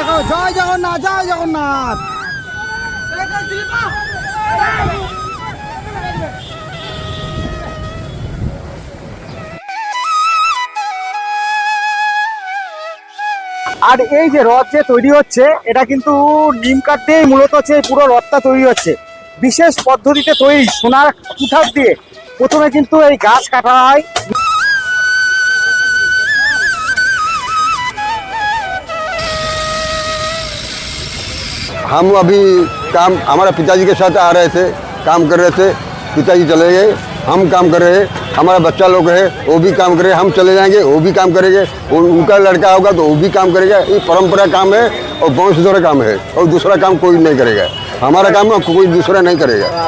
দেখো, জয় জগন্নাথ জয় জগন্নাথ। আর এই যে রথ যে তৈরি হচ্ছে, এটা কিন্তু নিম কাঠ দিয়েই মূলত হচ্ছে পুরো রথটা তৈরি হচ্ছে। বিশেষ পদ্ধতিতে তৈরি সোনার কুঠার দিয়ে। প্রথমে কিন্তু এই গাছ কাটা হয় हम अभी काम, हमारे पिताजी के साथ आ रहे थे, काम कर रहे थे, पिताजी चले गए, हम काम कर रहे हैं हमारा बच्चा लोग है, वो भी काम करे, हम चले जाएँगे, वो भी काम करेंगे, उन- उनका लड़का होगा तो वो भी काम करेगा, ये परंपरा काम है और द्वारा काम है और दूसरा काम कोई नहीं करेगा। हमारा काम कोई दूसरा नहीं करेगा।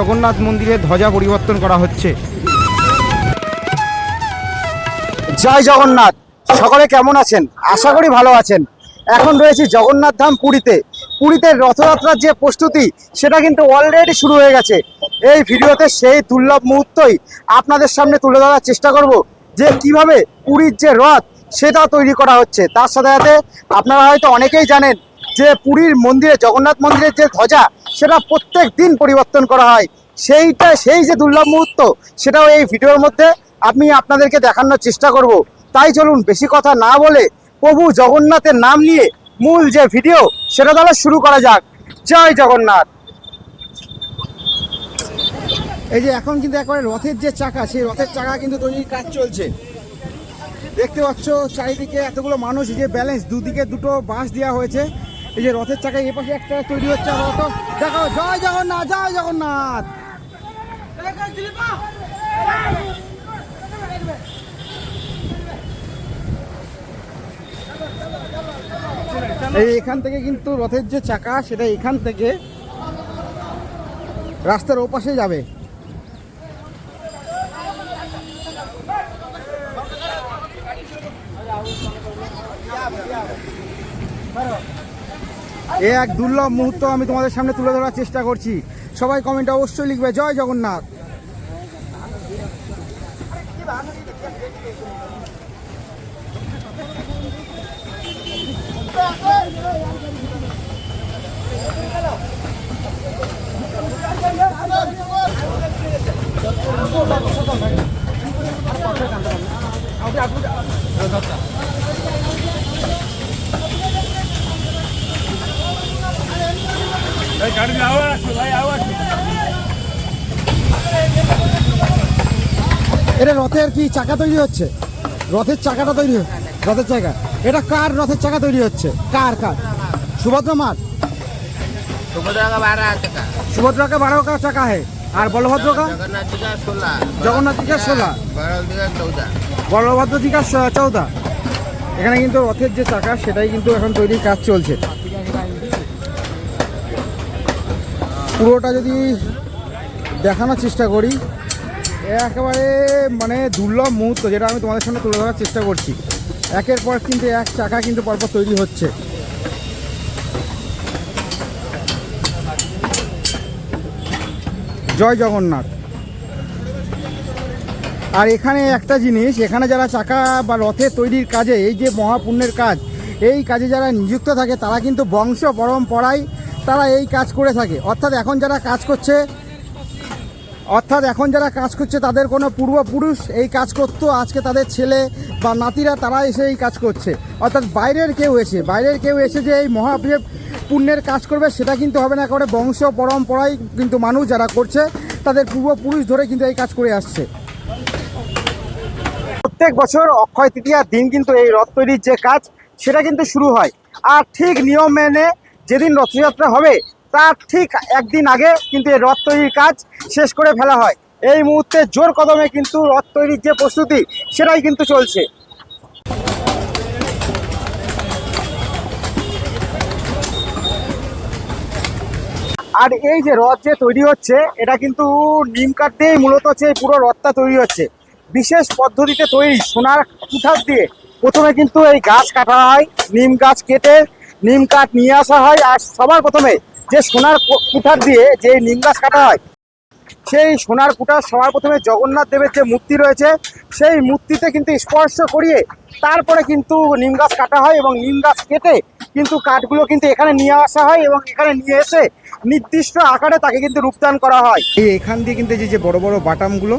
জগন্নাথ মন্দিরে ধ্বজা পরিবর্তন করা হচ্ছে। জয় জগন্নাথ। সকলে কেমন আছেন? আশা করি ভালো আছেন। এখন রয়েছি জগন্নাথ ধাম পুরীতে। পুরীতে রথযাত্রার যে প্রস্তুতি, সেটা কিন্তু অলরেডি শুরু হয়ে গেছে। এই ভিডিওতে সেই দুর্লভ মুহূর্তই আপনাদের সামনে তুলে ধরার চেষ্টা করব যে কীভাবে পুরীর যে রথ সেটা তৈরি করা হচ্ছে। তার সাথে সাথে আপনারা হয়তো অনেকেই জানেন যে পুরীর মন্দিরে, জগন্নাথ মন্দিরের যে ধ্বজা, সেটা প্রত্যেক দিন পরিবর্তন করা হয়। সেইটা, সেই যে দুর্লভ মুহূর্ত, সেটাও এই ভিডিওর মধ্যে আমি আপনাদেরকে দেখানোর চেষ্টা করব। তাই চলুন, বেশি কথা না বলে প্রভু জগন্নাথের নাম নিয়ে মূল যে ভিডিও, সেটা তাহলে শুরু করা যাক। জয় জগন্নাথ। এই যে এখন কিন্তু একবারে রথের যে চাকা, সেই রথের চাকা কিন্তু তৈরির কাজ চলছে। দেখতে পাচ্ছ, চারিদিকে এতগুলো মানুষ যে ব্যালেন্স, দুদিকে দুটো বাঁশ দেওয়া হয়েছে। এই যে রথের চাকা এ পাশে একটা তৈরি হচ্ছে আপাতত দেখো, জয় জগন্নাথ জয় জগন্নাথ। এই এখান থেকে কিন্তু রথের যে চাকা, সেটা এখান থেকে রাস্তার ওপাশে যাবে। এ এক দুর্লভ মুহূর্ত আমি তোমাদের সামনে তুলে ধরার চেষ্টা করছি। সবাই কমেন্টে অবশ্যই লিখবে, জয় জগন্নাথ। এটা রথের কি চাকা তৈরি হচ্ছে রথের চাকাটা তৈরি হচ্ছে রথের চাকা এটা কার রথের চাকা তৈরি হচ্ছে কার কার সুভদ্রা মার सुभद्रा का बारह टका सुभद्रा का बारह का चाका है और बलभद्र का जगन्नाथ जी का सोलह जगन्नाथ जी का सोलह बलराम जी का चौदह বলভদ্র জি কা চৌদা এখানে কিন্তু রথের যে চাকা সেটাই কিন্তু এখন তৈরির কাজ চলছে পুরোটা যদি দেখানোর চেষ্টা করি একেবারে মানে দুর্লভ মুহূর্ত যেটা আমি তোমাদের সামনে তুলে ধরার চেষ্টা করছি। একের পর কিন্তু এক চাকা কিন্তু পরপর তৈরি হচ্ছে। জয় জগন্নাথ। আর এখানে একটা জিনিস, এখানে যারা চাকা বা রথের তৈরির কাজে, এই যে মহাপুণ্যের কাজ, এই কাজে যারা নিযুক্ত থাকে, তারা কিন্তু বংশ, পরম্পরায় তারা এই কাজ করে থাকে। অর্থাৎ এখন যারা কাজ করছে, অর্থাৎ এখন যারা কাজ করছে, তাদের কোনো পূর্বপুরুষ এই কাজ করতো, আজকে তাদের ছেলে বা নাতিরা তারা এসে এই কাজ করছে। অর্থাৎ বাইরের কেউ এসে, বাইরের কেউ এসে যে এই মহা পুণ্যের কাজ করবে, সেটা কিন্তু হবে না। করে বংশ পরম্পরায় কিন্তু মানুষ যারা করছে, তাদের পূর্বপুরুষ ধরে কিন্তু এই কাজ করে আসছে। প্রত্যেক বছর অক্ষয় তৃতীয়ার দিন কিন্তু এই রথ তৈরির যে কাজ, সেটা কিন্তু শুরু হয়। আর ঠিক নিয়ম মেনে যেদিন রথযাত্রা হবে, তার ঠিক একদিন আগে কিন্তু এই রথ তৈরির কাজ শেষ করে ফেলা হয়। এই মুহূর্তে জোর কদমে কিন্তু রথ তৈরির যে প্রস্তুতি, সেটাই কিন্তু চলছে। আর এই যে রথ যে তৈরি হচ্ছে, এটা কিন্তু নিম কাঠ দিয়েই মূলত হচ্ছে পুরো রথটা তৈরি হচ্ছে। বিশেষ পদ্ধতিতে তৈরি সোনার কুঠার দিয়ে প্রথমে কিন্তু এই গাছ কাটা হয়, নিম গাছ কেটে নিম কাঠ নিয়ে আসা হয় আর সবার প্রথমে যে সোনার কুঠার দিয়ে যে নিম গাছ কাটা হয়, সেই সোনার কুঠার সবার প্রথমে জগন্নাথ দেবের যে মূর্তি রয়েছে, সেই মূর্তিতে কিন্তু স্পর্শ করিয়ে তারপরে কিন্তু নিম গাছ কাটা হয় এবং নিম গাছ কেটে কিন্তু কাঠগুলো কিন্তু এখানে নিয়ে আসা হয় এবং এখানে নিয়ে এসে নির্দিষ্ট আকারে তাকে কিন্তু রূপদান করা হয়। এই এখান দিয়ে কিন্তু এই যে বড় বড় বাটামগুলো,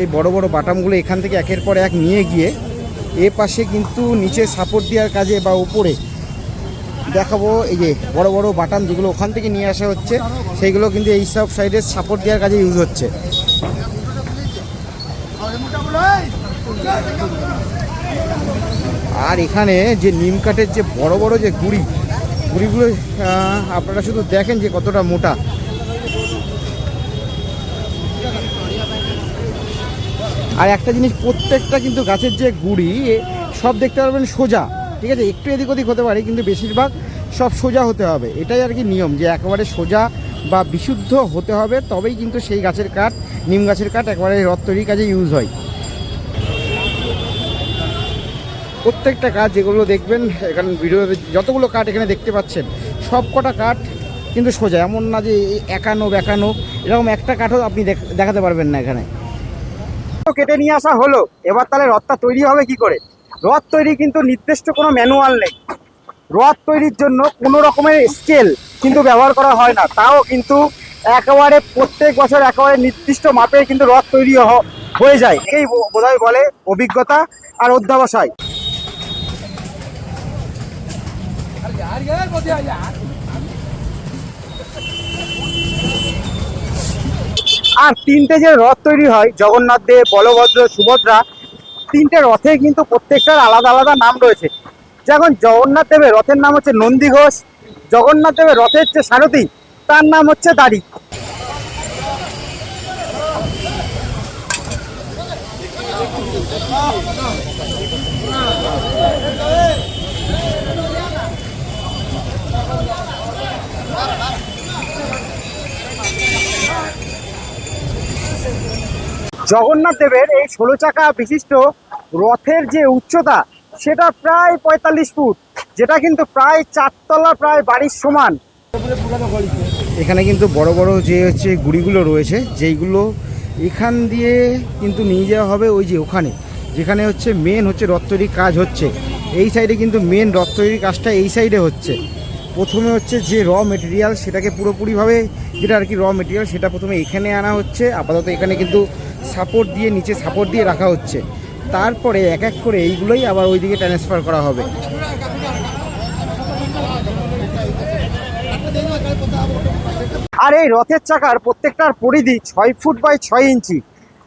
এই বড় বড় বাটামগুলো এখান থেকে একের পর এক নিয়ে গিয়ে এ পাশে কিন্তু নিচে সাপোর্ট দেওয়ার কাজে বা উপরে দেখাবো, এই যে বড় বড় বাটাম যেগুলো ওখান থেকে নিয়ে আসা হচ্ছে, সেইগুলো কিন্তু এই সব সাইডে সাপোর্ট দেওয়ার কাজে ইউজ হচ্ছে। আর এখানে যে নিম কাঠের যে বড় বড় যে গুড়ি, গুড়িগুলো আপনারা শুধু দেখেন যে কতটা মোটা। আর একটা জিনিস, প্রত্যেকটা কিন্তু গাছের যে গুড়ি, সব দেখতে পারবেন সোজা। ঠিক আছে, একটু এদিক ওদিক হতে পারে, কিন্তু বেশিরভাগ সব সোজা হতে হবে। এটাই আর কি নিয়ম, যে একেবারে সোজা বা বিশুদ্ধ হতে হবে, তবেই কিন্তু সেই গাছের কাঠ, নিম গাছের কাঠ একেবারে রথ তৈরির কাজে ইউজ হয়। প্রত্যেকটা কাঠ যেগুলো দেখবেন, এখানে ভিডিও যতগুলো কাঠ এখানে দেখতে পাচ্ছেন, সব কটা কাঠ কিন্তু সোজা, এমন না যে একানো বেকানো, এরকম একটা কাঠও আপনি দেখ- দেখাতে পারবেন না এখানে। কেটে নিয়ে আসা হলো, এবার তাহলে রথটা তৈরি হবে কি করে? রথ তৈরি কিন্তু নির্দিষ্ট কোনো ম্যানুয়াল নেই। রথ তৈরির জন্য কোনো রকমের স্কেল কিন্তু ব্যবহার করা হয় না। তাও কিন্তু একেবারে প্রত্যেক বছর একেবারে নির্দিষ্ট মাপে কিন্তু রথ তৈরি হয়ে যায়। এই বোধহয় বলে অভিজ্ঞতা আর অধ্যাবসায়। আর তিনটে যে রথ তৈরি হয়, জগন্নাথ দেব, বলভদ্র, সুভদ্রা তিনটে রথে কিন্তু প্রত্যেকটার আলাদা আলাদা নাম রয়েছে। যেমন জগন্নাথ দেবের রথের নাম হচ্ছে নন্দী ঘোষ, জগন্নাথ দেবের রথের যে সারথী, তার নাম হচ্ছে দাড়ি। জগন্নাথ দেবের এই ষোলো চাকা বিশিষ্ট রথের যে উচ্চতা, সেটা প্রায় পঁয়তাল্লিশ ফুট, যেটা কিন্তু প্রায় চারতলা, প্রায় বাড়ির সমান। এখানে কিন্তু বড় বড় যে হচ্ছে গুড়িগুলো রয়েছে, যেইগুলো এখান দিয়ে কিন্তু নিয়ে যাওয়া হবে ওই যে ওখানে। যেখানে হচ্ছে মেন হচ্ছে রথ তৈরির কাজ হচ্ছে। এই সাইডে কিন্তু মেন রথ তৈরির কাজটা এই সাইডে হচ্ছে। প্রথমে হচ্ছে যে র মেটেরিয়াল সেটাকে পুরোপুরিভাবে যেটা আর কি র মেটেরিয়াল সেটা প্রথমে এখানে আনা হচ্ছে, আপাতত এখানে কিন্তু সাপোর্ট দিয়ে, নিচে সাপোর্ট দিয়ে রাখা হচ্ছে। তারপরে এক এক করে এইগুলোই আবার ওইদিকে ট্রান্সফার করা হবে। আর এই রথের চাকার প্রত্যেকটার পরিধি ছয় ফুট বাই ছয় ইঞ্চি।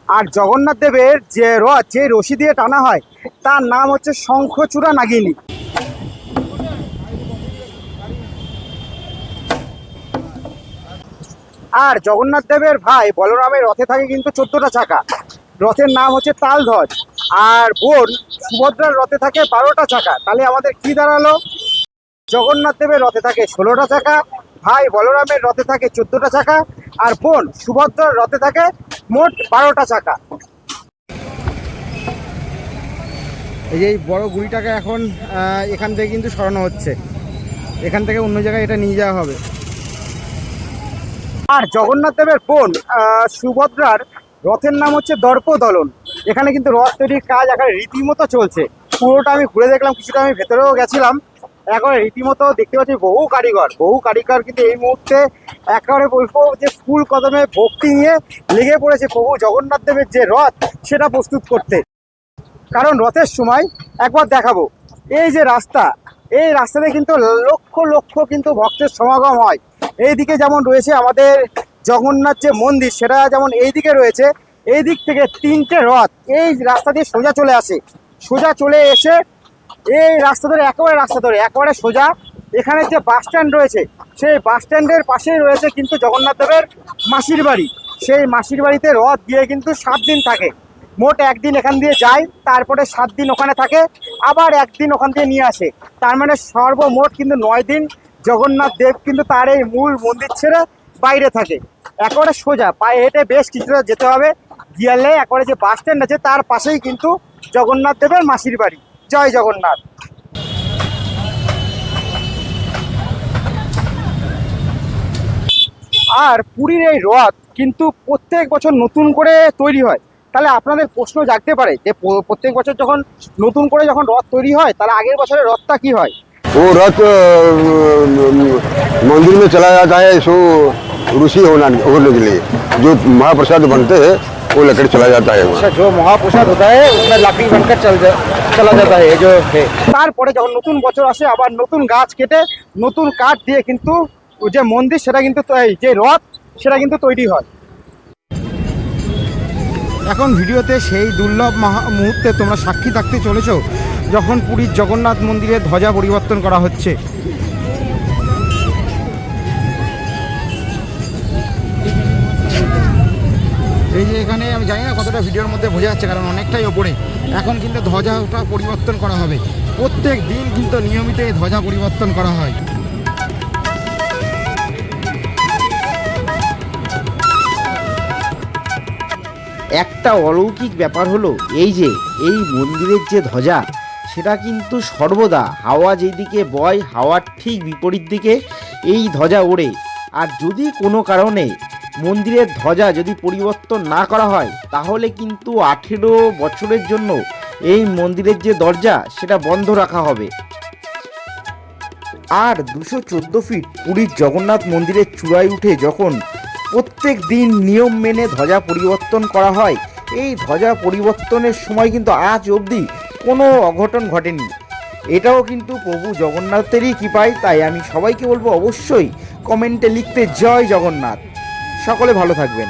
আর জগন্নাথ দেবের যে রথ যে রশি দিয়ে টানা হয়, তার নাম হচ্ছে শঙ্খচূড়া নাগিনী। আর জগন্নাথ দেবের ভাই বলরামের রথে থাকে কিন্তু চোদ্দটা চাকা। রথের নাম হচ্ছে তালধ্বজ। আর বোন সুভদ্রার রথে থাকে বারোটা চাকা। তাহলে আমাদের কি দাঁড়াল? জগন্নাথ দেবের রথে থাকে ষোলোটা চাকা, ভাই বলরামের রথে থাকে চোদ্দটা চাকা, আর বোন সুভদ্রার রথে থাকে মোট বারোটা চাকা। এই যে এই বড় গুড়িটাকে এখন এখান থেকে কিন্তু সরানো হচ্ছে। এখান থেকে অন্য জায়গায় এটা নিয়ে যাওয়া হবে। আর জগন্নাথ দেবের বোন সুভদ্রার রথের নাম হচ্ছে দর্পদলন। এখানে কিন্তু রথ তৈরির কাজ এখানে রীতিমতো চলছে। পুরোটা আমি ঘুরে দেখলাম, কিছুটা আমি ভেতরেও গেছিলাম। একেবারে রীতিমতো দেখতে পাচ্ছি বহু কারিগর। বহু কারিগর কিন্তু এই মুহূর্তে একেবারে বলব যে ফুল কদমে ভক্তি নিয়ে লেগে পড়েছে প্রভু জগন্নাথ দেবের যে রথ, সেটা প্রস্তুত করতে। কারণ রথের সময় একবার দেখাবো। এই যে রাস্তা এই রাস্তাতে কিন্তু লক্ষ লক্ষ কিন্তু ভক্তের সমাগম হয়। এইদিকে যেমন রয়েছে আমাদের জগন্নাথ যে মন্দির, সেটা যেমন এইদিকে রয়েছে এই দিক থেকে তিনটে রথ, এই রাস্তা দিয়ে সোজা চলে আসে। সোজা চলে এসে এই রাস্তা ধরে, একেবারে রাস্তা ধরে, একেবারে সোজা। এখানে যে বাস স্ট্যান্ড রয়েছে, সেই বাস স্ট্যান্ডের পাশেই রয়েছে কিন্তু জগন্নাথ দেবের মাসির বাড়ি। সেই মাসির বাড়িতে রথ গিয়ে কিন্তু সাত দিন থাকে। মোট একদিন এখান দিয়ে যায়, তারপরে সাত দিন ওখানে থাকে, আবার একদিন ওখান দিয়ে নিয়ে আসে। তার মানে সর্বমোট কিন্তু নয় দিন জগন্নাথ দেব কিন্তু তার এই মূল মন্দির ছেড়ে বাইরে থাকে। একেবারে সোজা, পায়ে হেঁটে বেশ কিছুটা যেতে হবে। গিয়ালে একেবারে যে বাস স্ট্যান্ড আছে, তার পাশেই কিন্তু জগন্নাথ দেবের মাসির বাড়ি। জয় জগন্নাথ। আর পুরীর এই রথ কিন্তু প্রত্যেক বছর নতুন করে তৈরি হয়। তাহলে আপনাদের প্রশ্ন জাগতে পারে যে প- প্রত্যেক বছর যখন নতুন করে যখন রথ তৈরি হয় তাহলে আগের বছরের রথটা কি হয় वो रथ अ, मंदिर में चला जाता है सो ऋषि होना होने के लिए जो महाप्रसाद बनते हैं वो लेकर चला जाता है वहाँ अच्छा जो महाप्रसाद होता है उसमें लकड़ी बनकर चल जा, चला जाता है जो है তারপরে যখন নতুন বছর আসে আবার নতুন গাছ কেটে নতুন কাঠ দিয়ে কিন্তু ওই যে মন্দির সেটা কিন্তু তো- এই যে রথ সেটা কিন্তু তৈরি হয় এখন ভিডিওতে সেই দুর্লভ মহা- মুহূর্তে তোমরা সাক্ষী থাকতে চলেছ যখন পুরীর জগন্নাথ মন্দিরে ধ্বজা পরিবর্তন করা হচ্ছে। এই যে এখানে আমি জানি না কতটা ভিডিওর মধ্যে বোঝা যাচ্ছে, কারণ অনেকটাই ওপরে। এখন কিন্তু ধ্বজাটা পরিবর্তন করা হবে। প্রত্যেক দিন কিন্তু নিয়মিত এই ধ্বজা পরিবর্তন করা হয়। একটা অলৌকিক ব্যাপার হলো, এই যে, এই মন্দিরের যে ধ্বজা, সেটা কিন্তু সর্বদা হাওয়া যেদিকে বয়, হাওয়ার ঠিক বিপরীত দিকে এই ধ্বজা ওড়ে। আর যদি কোনো কারণে মন্দিরের ধ্বজা যদি পরিবর্তন না করা হয়, তাহলে কিন্তু আঠেরো বছরের জন্য এই মন্দিরের যে দরজা, সেটা বন্ধ রাখা হবে। আর দুশো চোদ্দ ফিট পুরীর জগন্নাথ মন্দিরের চূড়ায় উঠে যখন প্রত্যেক দিন নিয়ম মেনে ধ্বজা পরিবর্তন করা হয়। এই ধ্বজা পরিবর্তনের সময় কিন্তু আজ অবধি কোনো অঘটন ঘটেনি। এটাও কিন্তু প্রভু জগন্নাথেরই কৃপায়, তাই আমি সবাইকে বলব অবশ্যই কমেন্টে লিখতে জয় জগন্নাথ। সকলে ভালো থাকবেন।